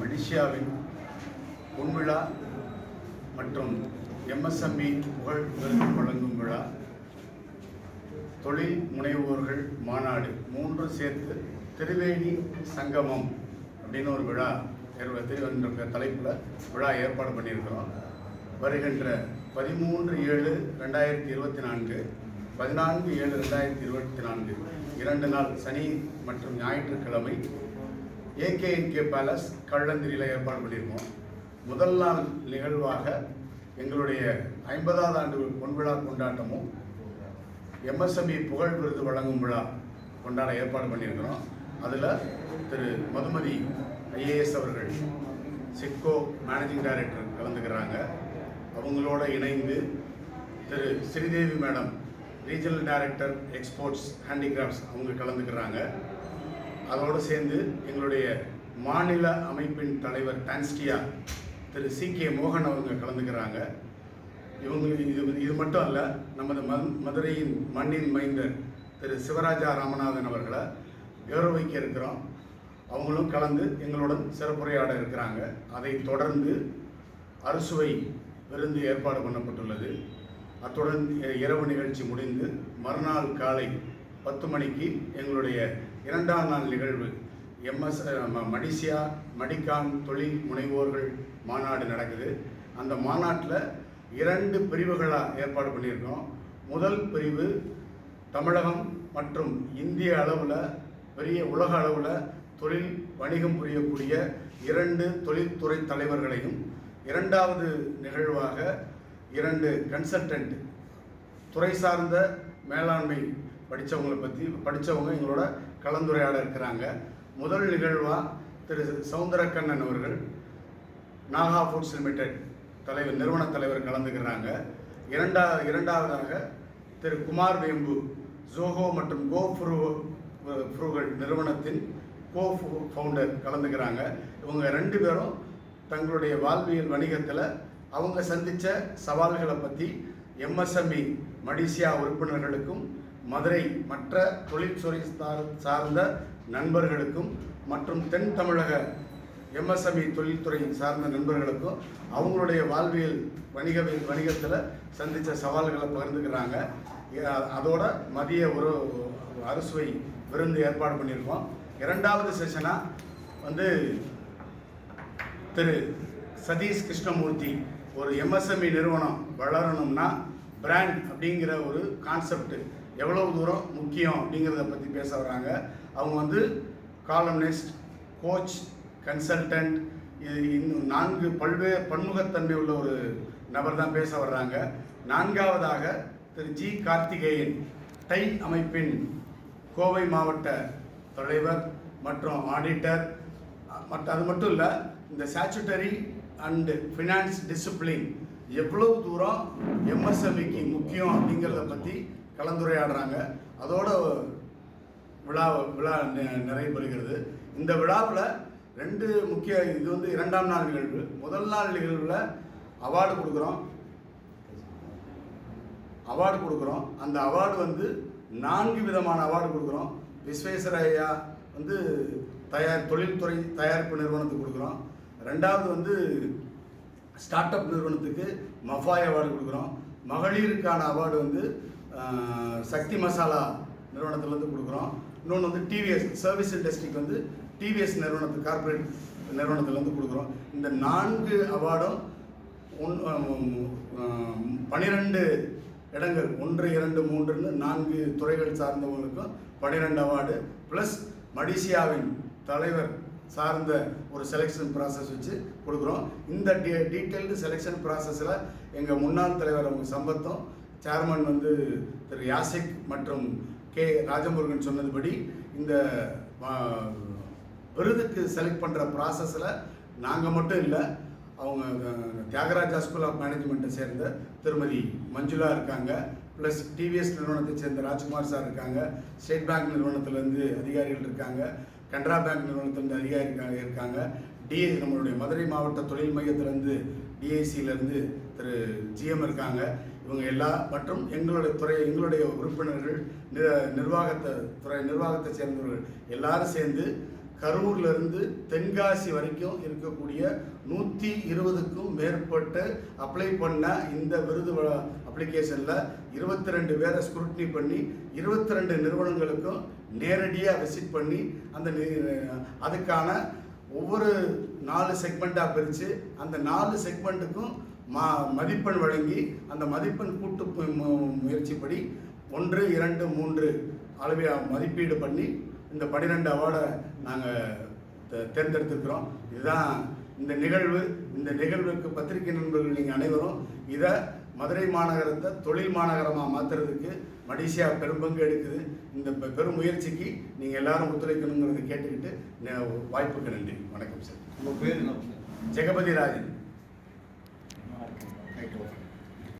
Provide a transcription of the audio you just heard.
மெடிஷியாவின் பொன்விழா மற்றும் எம்எஸ்எம்இ புகழ் விருது வழங்கும் விழா தொழில் முனைவோர்கள் மாநாடு மூன்று சேர்த்து திருவேணி சங்கமம் அப்படின்னு ஒரு விழா ஏற்ப- தலைப்பில் விழா ஏற்பாடு பண்ணியிருக்கிறோம். வருகின்ற பதிமூன்று ஏழு ரெண்டாயிரத்தி இருபத்தி நான்கு பதினான்கு ஏழு ரெண்டாயிரத்தி இருபத்தி நான்கு இரண்டு நாள் சனி மற்றும் ஞாயிற்றுக்கிழமை ஏகேஎன்கே பேலஸ் கள்ளந்திரியில் ஏற்பாடு பண்ணியிருக்கோம். முதல் நாள் நிகழ்வாக எங்களுடைய ஐம்பதாவது ஆண்டு பொன்விழா கொண்டாட்டமும் எம்எஸ்எம்இ புகழ் விருது வழங்கும் விழா கொண்டாட ஏற்பாடு பண்ணியிருக்கிறோம். அதில் திரு மதுமதி ஐஏஎஸ் அவர்கள் சிட்கோ மேனேஜிங் டைரக்டர் கலந்துக்கிறாங்க. அவங்களோட இணைந்து திரு Sridevi madam regional director exports handicrafts அவங்க கலந்துக்கிறாங்க. அதோடு சேர்ந்து எங்களுடைய மாநில அமைப்பின் தலைவர் டான்ஸ்டியா திரு சி கே மோகன் அவங்க கலந்துக்கிறாங்க. இவங்க இது இது மட்டும் அல்ல நமது மதுரையின் மண்ணின் மைந்தர் திரு சிவராஜா ராமநாதன் அவர்களை கௌரவிக்க இருக்கிறோம். அவங்களும் கலந்து எங்களுடன் சிறப்புரையாட இருக்கிறாங்க. அதை தொடர்ந்து அறுசுவை விருந்து ஏற்பாடு பண்ணப்பட்டுள்ளது. அத்துடன் இ- இரவு நிகழ்ச்சி முடிந்து மறுநாள் காலை பத்து மணிக்கு எங்களுடைய இரண்டாம் நாள் நிகழ்வு. எம்எஸ் மடிசியா மடிக்கான் தொழில் முனைவோர்கள் மாநாடு நடக்குது. அந்த மாநாட்டில் இரண்டு பிரிவுகளாக ஏற்பாடு பண்ணியிருக்கோம். முதல் பிரிவு தமிழகம் மற்றும் இந்திய அளவில் பெரிய உலக அளவில் தொழில் வணிகம் புரியக்கூடிய இரண்டு தொழில்துறை தலைவர்களையும் இரண்டாவது நிகழ்வாக இரண்டு கன்சல்டன்ட் துறை சார்ந்த மேலாண்மை படித்தவங்களை பற்றி படித்தவங்க எங்களோட கலந்துரையாட இருக்கிறாங்க. முதல் நிகழ்வாக திரு சவுந்தரக்கண்ணன் அவர்கள் நாகா ஃபுட்ஸ் லிமிடெட் தலைவர் நிறுவன தலைவர் கலந்துக்கிறாங்க. இரண்டா இரண்டாவதாக திரு குமார் வேம்பு ஜோஹோ மற்றும் கோ ஃப்ரூ ஃப்ரூகள் நிறுவனத்தின் கோ ஃபவுண்டர் கலந்துக்கிறாங்க. இவங்க ரெண்டு பேரும் தங்களுடைய வாழ்வியல் வணிகத்தில் அவங்க சந்தித்த சவால்களை பற்றி எம்எஸ்எம்இ மடிசியா உறுப்பினர்களுக்கும் மதுரை மற்ற தொழில்துறை சார்ந்த நண்பர்களுக்கும் மற்றும் தென் தமிழக எம்எஸ்எம்இ தொழில்துறை சார்ந்த நண்பர்களுக்கும் அவங்களுடைய வாழ்வியல் வணிக வணிகத்தில் சந்தித்த சவால்களை பகிர்ந்துக்கிறாங்க. அதோட மதிய ஒரு அறுசுவை விருந்து ஏற்பாடு பண்ணியிருக்கோம். இரண்டாவது செஷனாக வந்து திரு சதீஷ் கிருஷ்ணமூர்த்தி ஒரு எம்எஸ்எம்இ நிறுவனம் வளரணும்னா பிராண்ட் அப்படிங்கிற ஒரு கான்செப்ட் எவ்வளவு தூரம் முக்கியம் அப்படிங்கிறத பற்றி பேச வர்றாங்க அவங்க வந்து காலம்னிஸ்ட் கோச் கன்சல்டன்ட் இது இன்னும் நான்கு பல்வேறு பன்முகத்தன்மை உள்ள ஒரு நபர் தான் பேச வர்றாங்க. நான்காவதாக திரு ஜி. கார்த்திகேயன் டை அமைப்பின் கோவை மாவட்ட தலைவர் மற்றும் ஆடிட்டர் மற்ற அது மட்டும் இல்லை இந்த ஸ்டாச்சுட்டரி அண்டு ஃபினான்ஸ் டிசிப்ளின் எவ்வளவு தூரம் எம்எஸ்எம்இக்கு முக்கியம் அப்படிங்கிறத பற்றி கலந்துரையாடுறாங்க. அதோட விழா விழா நி- நிறைவு பெறுகிறது. இந்த விழாவில் ரெண்டு முக்கிய இது வந்து இரண்டாம் நாள் நிகழ்வு. முதல் நாள் நிகழ்வில் அவார்டு கொடுக்குறோம். அவார்டு கொடுக்குறோம். அந்த அவார்டு வந்து நான்கு விதமான அவார்டு கொடுக்குறோம். விஸ்வேஸ்வரய்யா வந்து தயார் தொழில்துறை தயாரிப்பு நிறுவனத்துக்கு கொடுக்குறோம். ரெண்டாவது வந்து ஸ்டார்ட் அப் நிறுவனத்துக்கு மஃபாய் அவார்டு கொடுக்குறோம். மகளிருக்கான அவார்டு வந்து சக்தி மசாலா நிறுவனத்துலேருந்து கொடுக்குறோம். இன்னொன்று வந்து டிவிஎஸ் சர்வீஸ் இண்டஸ்ட்ரிக்கு வந்து டிவிஎஸ் நிறுவனத்து கார்ப்பரேட் நிறுவனத்துலேருந்து கொடுக்குறோம். இந்த நான்கு அவார்டும் ஒன் பனிரெண்டு இடங்கள் ஒன்று இரண்டு மூன்றுன்னு நான்கு துறைகள் சார்ந்தவங்களுக்கும் பன்னிரெண்டு அவார்டு. ப்ளஸ் மடிசியாவின் தலைவர் சார்ந்த ஒரு செலெக்ஷன் ப்ராசஸ் வச்சு கொடுக்குறோம். இந்த டீ டீட்டெயில்டு செலெக்ஷன் ப்ராசஸில் எங்கள் முன்னாள் தலைவர் அவங்க சம்பத்தம் சேர்மன் வந்து திரு யாசிக் மற்றும் கே ராஜமுருகன் சொன்னதுபடி இந்த விருதுக்கு செலக்ட் பண்ணுற ப்ராசஸில் நாங்கள் மட்டும் இல்லை அவங்க தியாகராஜா ஸ்கூல் ஆஃப் மேனேஜ்மெண்ட்டை சேர்ந்த திருமதி மஞ்சுளா இருக்காங்க. ப்ளஸ் டிவிஎஸ் நிறுவனத்தை சேர்ந்த ராஜ்குமார் சார் இருக்காங்க. ஸ்டேட் பேங்க் நிறுவனத்திலேருந்து அதிகாரிகள் இருக்காங்க. கனரா பேங்க் நிறுவனத்திலேருந்து அதிகாரிகள் இருக்காங்க. டிஏ நம்மளுடைய மதுரை மாவட்ட தொழில் மையத்திலேருந்து டிஐசியிலேருந்து திரு ஜிஎம் இருக்காங்க. இவங்க எல்லா மற்றும் எங்களுடைய துறை எங்களுடைய உறுப்பினர்கள் நி நிர்வாகத்தை துறை நிர்வாகத்தை சேர்ந்தவர்கள் எல்லாரும் சேர்ந்து கரூர்லேருந்து தென்காசி வரைக்கும் இருக்கக்கூடிய நூற்றி இருபதுக்கும் மேற்பட்ட அப்ளை பண்ண இந்த விருது அப்ளிகேஷனில் இருபத்தி ரெண்டு பேரை ஸ்க்ரூட்னி பண்ணி இருபத்தி ரெண்டு நிறுவனங்களுக்கும் நேரடியாக விசிட் பண்ணி அந்த நி- அதுக்கான ஒவ்வொரு நாலு செக்மெண்ட்டாக பிரித்து அந்த நாலு செக்மெண்ட்டுக்கும் மா மதிப்பெண் வழங்கி அந்த மதிப்பெண் கூட்டு முயற்சிப்படி ஒன்று இரண்டு மூன்று அளவில் மதிப்பீடு பண்ணி இந்த பன்னிரெண்டு அவார்டை நாங்கள் தேர்ந்தெடுத்திருக்கிறோம். இதுதான் இந்த நிகழ்வு. இந்த நிகழ்வுக்கு பத்திரிகை நண்பர்கள் நீங்கள் அனைவரும் இதை மதுரை மாநகரத்தை தொழில் மாநகரமாக மாற்றுறதுக்கு மடிசியா பெரும்பங்கு எடுக்குது. இந்த பெரும் முயற்சிக்கு நீங்கள் எல்லாரும் ஒத்துழைக்கணுங்கிறத கேட்டுக்கிட்டு வாய்ப்புக்கு நன்றி. வணக்கம் சார். உங்க பேர் ஜெகபதி ராஜன். que todo.